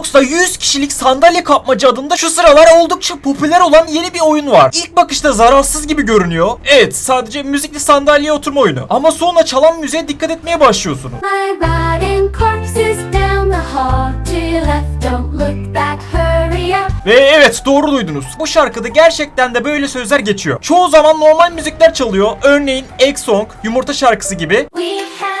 Roblox'ta 100 kişilik sandalye kapmaca adında şu sıralar oldukça popüler olan yeni bir oyun var. İlk bakışta zararsız gibi görünüyor. Evet sadece müzikli sandalyeye oturma oyunu. Ama sonra çalan müziğe dikkat etmeye başlıyorsunuz. Ve evet doğru duydunuz. Bu şarkıda gerçekten de böyle sözler geçiyor. Çoğu zaman normal müzikler çalıyor. Örneğin Egg Song, Yumurta şarkısı gibi. We have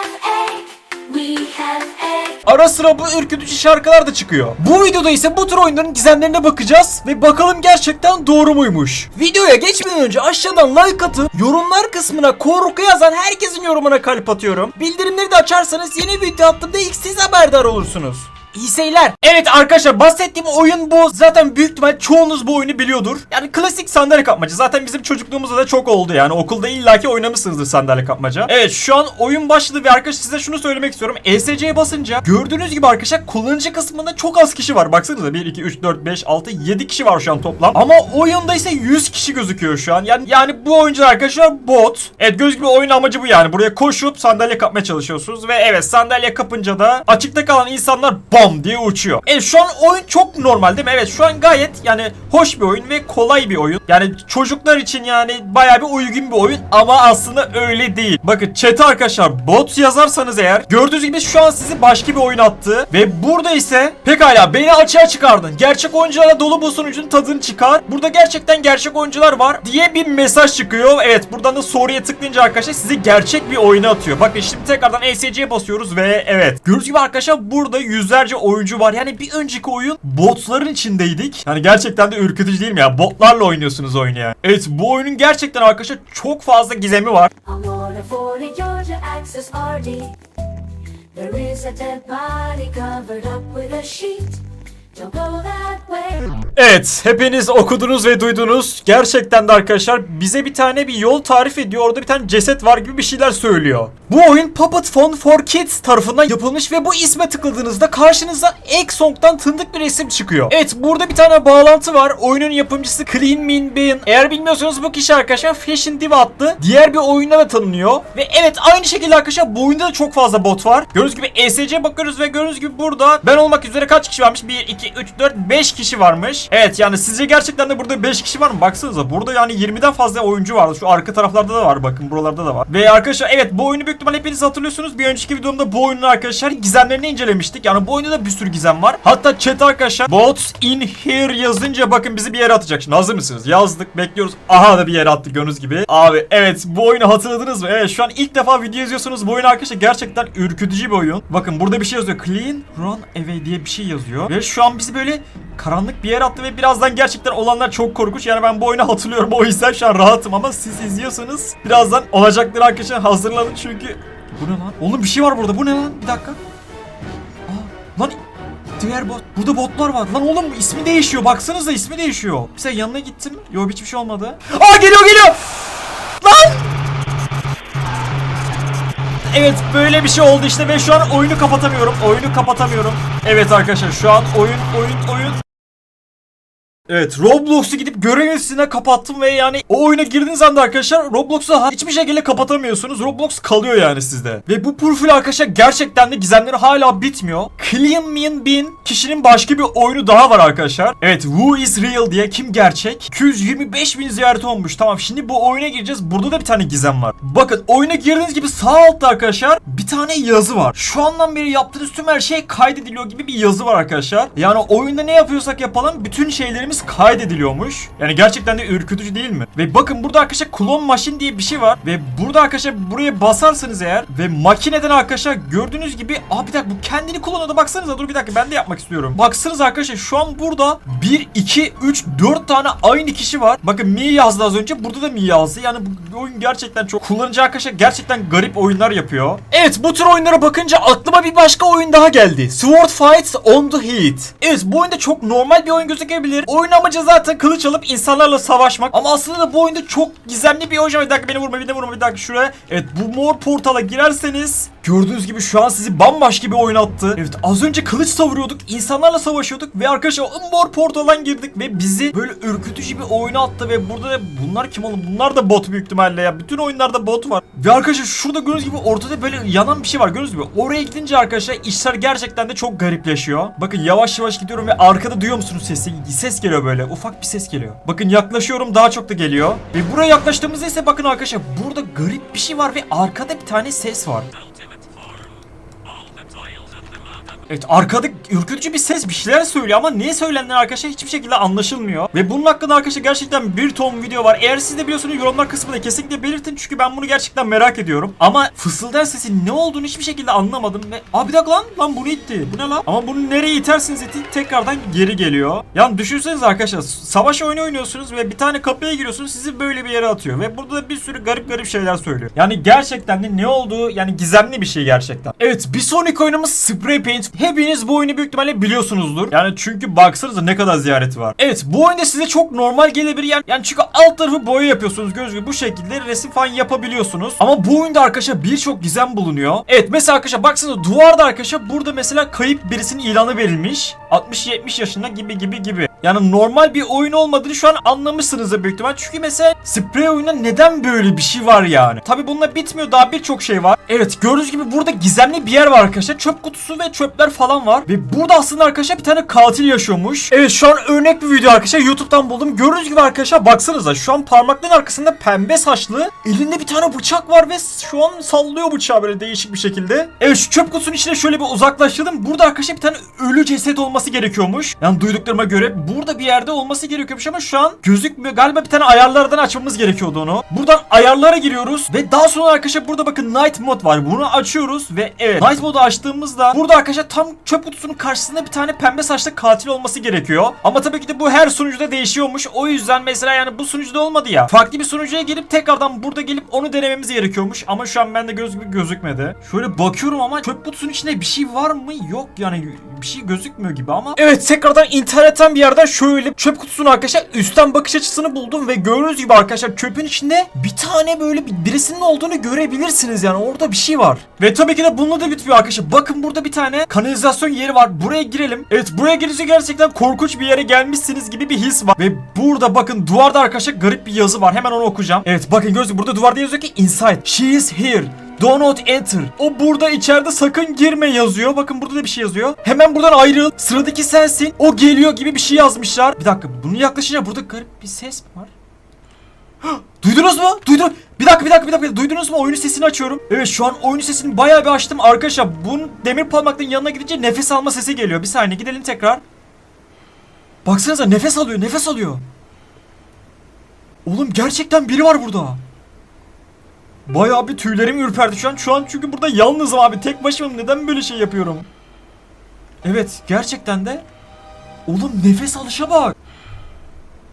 Ara sıra bu ürkütücü şarkılar da çıkıyor. Bu videoda ise bu tür oyunların gizemlerine bakacağız ve bakalım gerçekten doğru muymuş. Videoya geçmeden önce aşağıdan like atıp yorumlar kısmına korku yazan herkesin yorumuna kalp atıyorum. Bildirimleri de açarsanız yeni video attığımda ilk siz haberdar olursunuz. İyi. Evet arkadaşlar bahsettiğim oyun bu. Zaten büyük ihtimal çoğunuz bu oyunu biliyordur. Yani klasik sandalye kapmaca. Zaten bizim çocukluğumuzda da çok oldu yani. Okulda illaki oynamışsınızdır sandalye kapmaca. Evet şu an oyun başladı ve arkadaşlar size şunu söylemek istiyorum. ESC'ye basınca gördüğünüz gibi arkadaşlar kullanıcı kısmında çok az kişi var. Baksanıza 1, 2, 3, 4, 5, 6, 7 kişi var şu an toplam. Ama oyunda ise 100 kişi gözüküyor şu an. Yani yani bu oyuncular arkadaşlar bot. Evet göz gibi oyun amacı bu yani. Buraya koşup sandalye kapmaya çalışıyorsunuz. Ve evet sandalye kapınca da açıkta kalan insanlar bam diye uçuyor. Evet şu an oyun çok normal değil mi? Evet şu an gayet yani hoş bir oyun ve kolay bir oyun. Yani çocuklar için yani bayağı bir uygun bir oyun ama aslında öyle değil. Bakın chat'e arkadaşlar bot yazarsanız eğer gördüğünüz gibi şu an sizi başka bir oyun attı ve burada ise pekala beni açığa çıkardın. Gerçek oyuncularla dolu bu sunucunun tadını çıkar. Burada gerçekten gerçek oyuncular var diye bir mesaj çıkıyor. Evet buradan da soruya tıklayınca arkadaşlar sizi gerçek bir oyuna atıyor. Bakın şimdi tekrardan ESC'ye basıyoruz ve evet. Gördüğünüz gibi arkadaşlar burada yüzlerce oyuncu var. Yani bir önceki oyun botların içindeydik. Yani gerçekten de ürkütücü değil mi ya? Botlarla oynuyorsunuz oyunu ya. Evet bu oyunun gerçekten arkadaşlar çok fazla gizemi var. On Water 40 Georgia Access RD. There is a dead body covered up with a sheet. Don't go that way. Evet, hepiniz okudunuz ve duydunuz. Gerçekten de arkadaşlar bize bir tane bir yol tarif ediyor. Orada bir tane ceset var gibi bir şeyler söylüyor. Bu oyun Puppet Phone for Kids tarafından yapılmış ve bu isme tıkladığınızda karşınıza Egg Song'dan tındık bir resim çıkıyor. Evet, burada bir tane bağlantı var. Oyunun yapımcısı Clean Min Bean. Eğer bilmiyorsanız bu kişi arkadaşlar Fashion Diva adlı diğer bir oyunda da tanınıyor. Ve evet aynı şekilde arkadaşlar bu oyunda da çok fazla bot var. Gördüğünüz gibi ESC'ye bakıyoruz ve gördüğünüz gibi burada ben olmak üzere kaç kişi varmış? 1, 2, 3, 4, 5 kişi varmış. Evet yani sizce gerçekten de burada 5 kişi var mı? Baksanıza burada yani 20'den fazla oyuncu vardı. Şu arka taraflarda da var bakın buralarda da var. Ve arkadaşlar evet bu oyunu büyük ihtimalle hepiniz hatırlıyorsunuz. Bir önceki videomda bu oyunun arkadaşlar gizemlerini incelemiştik. Yani bu oyunda da bir sürü gizem var. Hatta chat arkadaşlar bots in here yazınca bakın bizi bir yere atacak. Şimdi hazır mısınız? Yazdık bekliyoruz. Aha da bir yere attık gördüğünüz gibi. Abi evet bu oyunu hatırladınız mı? Evet şu an ilk defa video izliyorsunuz. Bu oyun arkadaşlar gerçekten ürkütücü bir oyun. Bakın burada bir şey yazıyor. Clean run away diye bir şey yazıyor. Ve şu an bizi böyle karanlık bir yere attı ve birazdan gerçekten olanlar çok korkunç. Yani ben bu oyunu hatırlıyorum. O yüzden şu an rahatım ama siz izliyorsanız birazdan olacakları arkadaşlar hazırlanın çünkü bu ne lan? Oğlum bir şey var burada. Bu ne lan? Bir dakika. Aa, lan diğer bot. Burada botlar var. Lan oğlum ismi değişiyor. Baksanıza ismi değişiyor. Mesela yanına gittim. Yok hiçbir şey olmadı. Aa geliyor geliyor. Lan! Evet böyle bir şey oldu işte ve şu an oyunu kapatamıyorum. Oyunu kapatamıyorum. Evet arkadaşlar şu an oyun oyun oyun Evet Roblox'u gidip görev listesine kapattım ve yani o oyuna girdiğiniz anda arkadaşlar Roblox'u hiçbir şekilde kapatamıyorsunuz. Roblox kalıyor yani sizde. Ve bu profil arkadaşlar gerçekten de gizemleri hala bitmiyor. Clean Mean Bean kişinin başka bir oyunu daha var arkadaşlar. Evet Who is Real diye kim gerçek? 225 bin ziyaret olmuş. Tamam şimdi bu oyuna gireceğiz. Burada da bir tane gizem var. Bakın oyuna girdiğiniz gibi sağ altta arkadaşlar bir tane yazı var. Şu andan beri yaptığınız tüm her şey kaydediliyor gibi bir yazı var arkadaşlar. Yani oyunda ne yapıyorsak yapalım bütün şeylerimiz kaydediliyormuş. Yani gerçekten de ürkütücü değil mi? Ve bakın burada arkadaşlar klon machine diye bir şey var. Ve burada arkadaşlar buraya basarsanız eğer ve makineden arkadaşlar gördüğünüz gibi Aa bir dakika bu kendini klonuna baksanıza dur bir dakika ben de yapmak istiyorum. Baksanız arkadaşlar şu an burada 1, 2, 3, 4 tane aynı kişi var. Bakın Mi yazdı az önce burada da Mi yazdı. Yani bu oyun gerçekten çok kullanıcı arkadaşlar gerçekten garip oyunlar yapıyor. Evet bu tür oyunlara bakınca aklıma bir başka oyun daha geldi. Sword Fights on the Heat. Evet bu oyunda çok normal bir oyun gözükebilir. Oyun amacı zaten kılıç alıp insanlarla savaşmak. Ama aslında da bu oyunda çok gizemli bir oyun. Bir dakika beni vurma de vurma bir dakika şuraya. Evet bu mor portala girerseniz Gördüğünüz gibi şu an sizi bambaşka bir oyun attı. Evet az önce kılıç savuruyorduk, insanlarla savaşıyorduk ve arkadaşlar mor portaldan girdik ve bizi böyle ürkütücü bir oyuna attı ve burada da bunlar kim oğlum? Bunlar da bot büyük ihtimalle ya. Bütün oyunlarda bot var. Ve arkadaşlar şurada gördüğünüz gibi ortada böyle yanan bir şey var. Gördüğünüz gibi oraya gidince arkadaşlar işler gerçekten de çok garipleşiyor. Bakın yavaş yavaş gidiyorum ve arkada duyuyor musunuz sesi? Ses geliyor böyle. Ufak bir ses geliyor. Bakın yaklaşıyorum daha çok da geliyor. Ve buraya yaklaştığımızda ise bakın arkadaşlar burada garip bir şey var ve arkada bir tane ses var. Evet arkada ürkütücü bir ses bir şeyler söylüyor ama ne söylendiğini arkadaşlar hiçbir şekilde anlaşılmıyor. Ve bunun hakkında arkadaşlar gerçekten bir ton video var. Eğer siz de biliyorsanız yorumlar kısmında kesinlikle belirtin çünkü ben bunu gerçekten merak ediyorum. Ama fısıldayan sesin ne olduğunu hiçbir şekilde anlamadım ve Aa bir dakika lan lan bunu itti. Bu ne lan? Ama bunu nereye itersiniz itin tekrardan geri geliyor. Yani düşünsenize arkadaşlar savaş oyunu oynuyorsunuz ve bir tane kapıya giriyorsunuz sizi böyle bir yere atıyor ve burada da bir sürü garip garip şeyler söylüyor. Yani gerçekten de ne olduğu yani gizemli bir şey gerçekten. Evet bir sonraki oyunumuz Spray Paint. Hepiniz bu oyunu büyük ihtimalle biliyorsunuzdur. Yani çünkü baksanıza ne kadar ziyareti var. Evet bu oyunda size çok normal gelebilir yani, yani çünkü alt tarafı boya yapıyorsunuz göz gibi bu şekilde resim falan yapabiliyorsunuz. Ama bu oyunda arkadaşlar birçok gizem bulunuyor. Evet mesela arkadaşlar baksanıza duvarda arkadaşlar burada mesela kayıp birisinin ilanı verilmiş. 60-70 yaşında gibi gibi gibi. Yani normal bir oyun olmadığını şu an anlamışsınızdır büyük ihtimal. Çünkü mesela sprey oyunda neden böyle bir şey var yani? Tabi bununla bitmiyor daha birçok şey var. Evet gördüğünüz gibi burada gizemli bir yer var arkadaşlar. Çöp kutusu ve çöpler falan var. Ve burada aslında arkadaşlar bir tane katil yaşıyormuş. Evet şu an örnek bir video arkadaşlar YouTube'dan buldum. Gördüğünüz gibi arkadaşlar baksanıza şu an parmakların arkasında pembe saçlı. Elinde bir tane bıçak var ve şu an sallıyor bıçağı böyle değişik bir şekilde. Evet şu çöp kutusunun içine şöyle bir uzaklaştırdım. Burada arkadaşlar bir tane ölü ceset olması gerekiyormuş. Yani duyduklarıma göre burada bir yerde olması gerekiyormuş ama şu an gözükmüyor. Galiba bir tane ayarlardan açmamız gerekiyordu onu. Buradan ayarlara giriyoruz ve daha sonra arkadaşlar burada bakın Night Mode var. Bunu açıyoruz ve evet Night Mode'u açtığımızda burada arkadaşlar tam çöp kutusunun karşısında bir tane pembe saçlı katil olması gerekiyor. Ama tabii ki de bu her sunucuda değişiyormuş. O yüzden mesela yani bu sunucuda olmadı ya. Farklı bir sunucuya gelip tekrardan burada gelip onu denememiz gerekiyormuş. Ama şu an bende göz gözükmedi. Şöyle bakıyorum ama çöp kutusunun içinde bir şey var mı? Yok yani bir şey gözükmüyor gibi ama. Evet tekrardan internetten bir yerden şöyle çöp kutusunu arkadaşlar üstten bakış açısını buldum ve gördüğünüz gibi arkadaşlar çöpün içinde bir tane böyle bir birisinin olduğunu görebilirsiniz yani orada bir şey var. Ve tabii ki de bununla da bitmiyor arkadaşlar. Bakın burada bir tane kanalizasyon yeri var. Buraya girelim. Evet buraya girince gerçekten korkunç bir yere gelmişsiniz gibi bir his var. Ve burada bakın duvarda arkadaşlar garip bir yazı var. Hemen onu okuyacağım. Evet bakın gibi burada duvarda yazıyor ki inside. She is here. Do enter. O burada içeride sakın girme yazıyor. Bakın burada da bir şey yazıyor. Hemen buradan ayrıl. Sıradaki sensin. O geliyor gibi bir şey yazmışlar. Bir dakika bunu yaklaşınca burada garip bir ses mi var? Duydunuz mu? Duydun. Bir dakika bir dakika bir dakika. Duydunuz mu? Oyunun sesini açıyorum. Evet şu an oyunun sesini bayağı bir açtım. Arkadaşlar bunun demir parmakların yanına gidince nefes alma sesi geliyor. Bir saniye gidelim tekrar. Baksanıza nefes alıyor nefes alıyor. Oğlum gerçekten biri var burada. Bayağı bir tüylerim ürperdi şu an. Şu an çünkü burada yalnızım abi. Tek başıma neden böyle şey yapıyorum? Evet gerçekten de. Oğlum nefes alışa bak.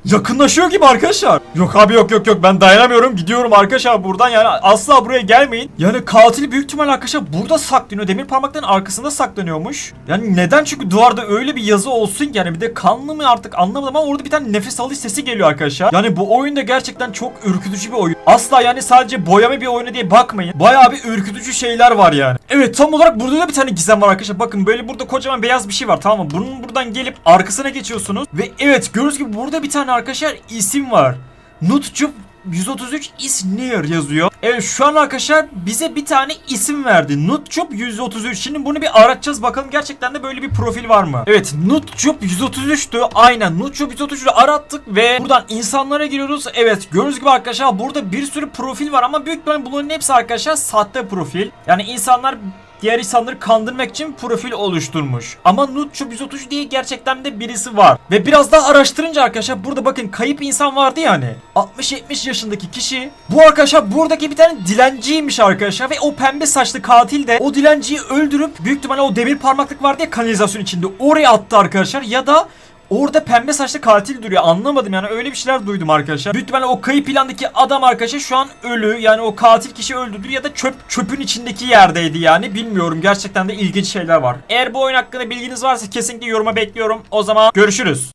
Yakınlaşıyor gibi arkadaşlar. Yok abi yok yok yok ben dayanamıyorum gidiyorum arkadaşlar buradan yani asla buraya gelmeyin. Yani katil büyük ihtimal arkadaşlar burada saklanıyor. Demir parmakların arkasında saklanıyormuş. Yani neden çünkü duvarda öyle bir yazı olsun yani bir de kanlı mı artık anlamadım ama orada bir tane nefes alış sesi geliyor arkadaşlar. Yani bu oyunda gerçekten çok ürkütücü bir oyun. Asla yani sadece boyama bir oyunu diye bakmayın. Bayağı bir ürkütücü şeyler var yani. Evet tam olarak burada da bir tane gizem var arkadaşlar. Bakın böyle burada kocaman beyaz bir şey var tamam mı? Bunun buradan gelip arkasına geçiyorsunuz. Ve evet gördüğünüz gibi burada bir tane arkadaşlar isim var. Nutcup 133 is near yazıyor. Evet şu an arkadaşlar bize bir tane isim verdi. Nutcup 133. Şimdi bunu bir aratacağız bakalım gerçekten de böyle bir profil var mı? Evet Nutcup 133'tü. Aynen Nutcup 133'ü arattık ve buradan insanlara giriyoruz. Evet gördüğünüz gibi arkadaşlar burada bir sürü profil var ama büyük ihtimalle bunların hepsi arkadaşlar sahte profil. Yani insanlar diğer insanları kandırmak için profil oluşturmuş. Ama Nutçu 133 diye gerçekten de birisi var. Ve biraz daha araştırınca arkadaşlar burada bakın kayıp insan vardı ya hani. 60-70 yaşındaki kişi. Bu arkadaşlar buradaki bir tane dilenciymiş arkadaşlar. Ve o pembe saçlı katil de o dilenciyi öldürüp büyük ihtimalle o demir parmaklık vardı ya kanalizasyon içinde. Oraya attı arkadaşlar. Ya da Orada pembe saçlı katil duruyor. Anlamadım yani öyle bir şeyler duydum arkadaşlar. Büyük ihtimalle o kayıp plandaki adam arkadaşlar şu an ölü. Yani o katil kişi öldürdü ya da çöp çöpün içindeki yerdeydi yani. Bilmiyorum. Gerçekten de ilginç şeyler var. Eğer bu oyun hakkında bilginiz varsa kesinlikle yoruma bekliyorum. O zaman görüşürüz.